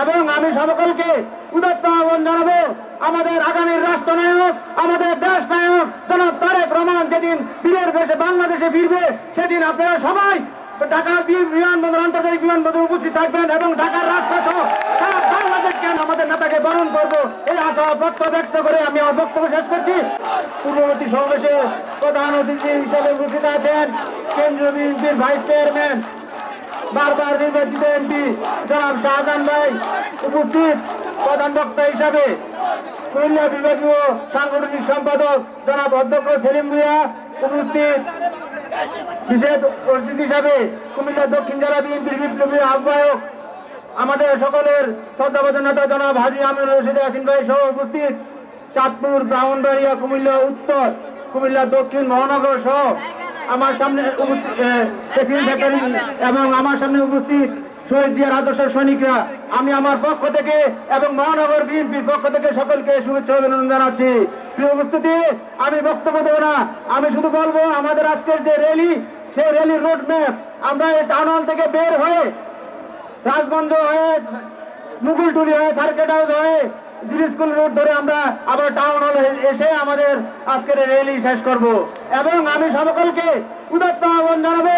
এবং আমি সকলকে উদাত্ত আহ্বান জানাব, আমাদের আগামীর রাষ্ট্রনায়ক, আমাদের দেশ নায়ক জনাব তারেক রহমান যেদিন বীরের বেশে বাংলাদেশে ফিরবে, সেদিন আপনারা সবাই ঢাকা বিমানবন্দর, আন্তর্জাতিক বিমানবন্দর উপস্থিত থাকবেন এবং ঢাকার রাজপথ সারা বাংলাদেশকে আমাদের নেতাকে বরণ করব? এই আশা বক্তব্য ব্যক্ত করে আমি আমার বক্তব্য শেষ করছি। পূর্ববর্তী সমাবেশে প্রধান অতিথি হিসেবে উপস্থিত আছেন কেন্দ্রীয় বিএনপির ভাইস চেয়ারম্যান বারবার নির্বাচিত এমপি জনাব শাহজাহান ভাই উপস্থিত প্রধান বক্তা হিসাবে। কুমিল্লা বিভাগীয় সাংগঠনিক সম্পাদক জনাব অধ্যক্ষ সেলিম ভুইয়া উপস্থিত। বিশেষ অতিথি হিসাবে কুমিল্লা দক্ষিণ জেলা বিএনপির বিপ্লবী আহ্বায়ক, আমাদের সকলের শ্রদ্ধাবাদন নেতা জনাব হাজি আমির রশিদ ইয়াসিন ভাই সহ উপস্থিত চাঁদপুর, ব্রাহ্মণবাড়িয়া, কুমিল্লা উত্তর কুমিল্লা দক্ষিণ মহানগর সহ আমার সামনে উপস্থিত এবং আমার সামনে উপস্থিত শহীদ জিয়ার আদর্শ সৈনিকরা। আমি আমার পক্ষ থেকে এবং মহানগর বিএনপির পক্ষ থেকে সকলকে শুভেচ্ছা অভিনন্দন জানাচ্ছি। প্রিয় উপস্থিতি, আমি বক্তব্য দেবো না। আমি শুধু বলব, আমাদের আজকের যে র্যালি, সেই র্যালির রোড ম্যাপ আমরা এই টাউন থেকে বের হয়ে রাজগঞ্জ হয়ে মুকুলটুলি হয়ে সার্কেট হাউস হয়ে স্কুল রোড ধরে আমরা আবার টাউন হলে এসে আমাদের আজকের র্যালি শেষ করব। এবং আমি সকলকে উদাত্ত আহ্বান জানাব,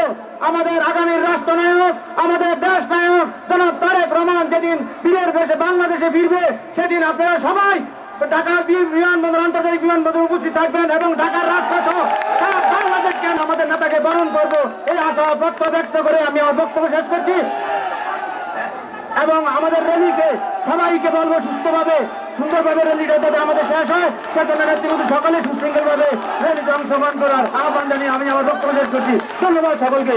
আমাদের আগামীর রাষ্ট্রনায়ক, আমাদের দেশ নায়ক জনাব তারেক রহমান যেদিন বীরের বেশে বাংলাদেশে ফিরবে, সেদিন আপনারা সবাই ঢাকা বিমানবন্দর, আন্তর্জাতিক বিমানবন্দর উপস্থিত থাকবেন এবং ঢাকার রাজপথ সারা বাংলাদেশকে আমাদের নেতাকে বরণ করব, এই আশা বক্তব্য ব্যক্ত করে আমি আমার বক্তব্য শেষ করছি। এবং আমাদের র্যালিকে সবাইকে বলব সুস্থভাবে, সুন্দরভাবে র্যালিটা যাতে আমাদের শেষ হয়, সেজন্য নেতৃত্ব সকলে সুশৃঙ্খলভাবে র্যালিতে অংশগ্রহণ করার আহ্বান জানিয়ে আমি আমার বক্তব্য শেষ করছি। ধন্যবাদ সকলকে।